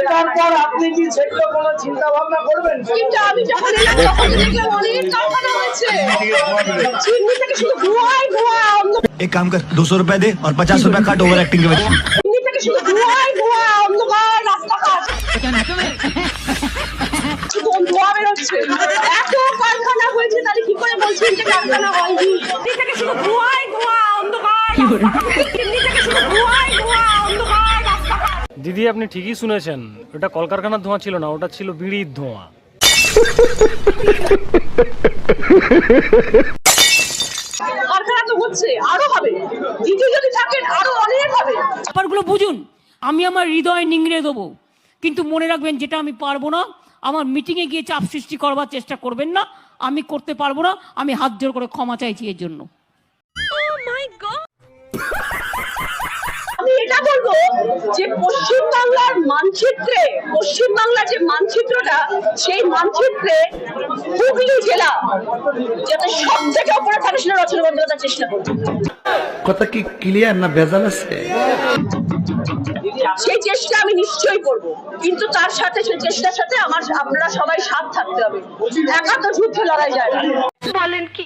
এটার পর আপনি কি সেগুলো কোনো চিন্তা ভাবনা করবেন? কিন্তু আমি যখন এলাম তখন দেখলাম অনেক কারখানা হয়েছে। চিমনি থেকে শুধু ধোঁয়াই ধোঁয়া এক কাম কর দুশো রুপিয়া দে আর পচাশ রুপিয়া কাট ওভার অ্যাক্টিং করে চিমনি থেকে শুধু ধোঁয়াই ধোঁয়া অন্ধকার রাস্তাঘাট। শুধু ধোঁয়া বেরোচ্ছে। এত কারখানা হয়েছে তাহলে কি করে বলছেন যে কারখানা হয়নি? থেকে শুধু ধোঁয়াই ধোঁয়া অন্ধকার দিদি আপনি ঠিকই শুনেছেন ওটা কলকারখানার ধোঁয়া ছিল না ওটা ছিল বিড়ির ধোঁয়া। কারখানা তো হচ্ছে আরও হবে। দিদি যদি থাকেন আরও অনেক হবে। ব্যাপারগুলো বুঝুন আমি আমার হৃদয় নিংড়ে দেবো। কিন্তু মনে রাখবেন যেটা আমি পারব না আমার মিটিংয়ে গিয়ে চাপ সৃষ্টি করবার চেষ্টা করবেন না আমি করতে পারব না আমি হাত জোর করে ক্ষমা চাইছি এর জন্য। যে পশ্চিম বাংলার মানচিত্রে পশ্চিম বাংলার যে মানচিত্রটা সেই মানচিত্রে হুগলি জেলা যাতে সব থেকে উপরে থাকে সেটা রচনা বন্দ্যোপাধ্যায় চেষ্টা করবে। কথা কি ক্লিয়ার না ভেজাল আছে? সেই চেষ্টা আমি নিশ্চয়ই করব কিন্তু তার সাথে সেই চেষ্টার সাথে আমার আপনারা সবাই সাথ থাকতে হবে। একা তো যুদ্ধে লড়াই যায় না। বলেন কি?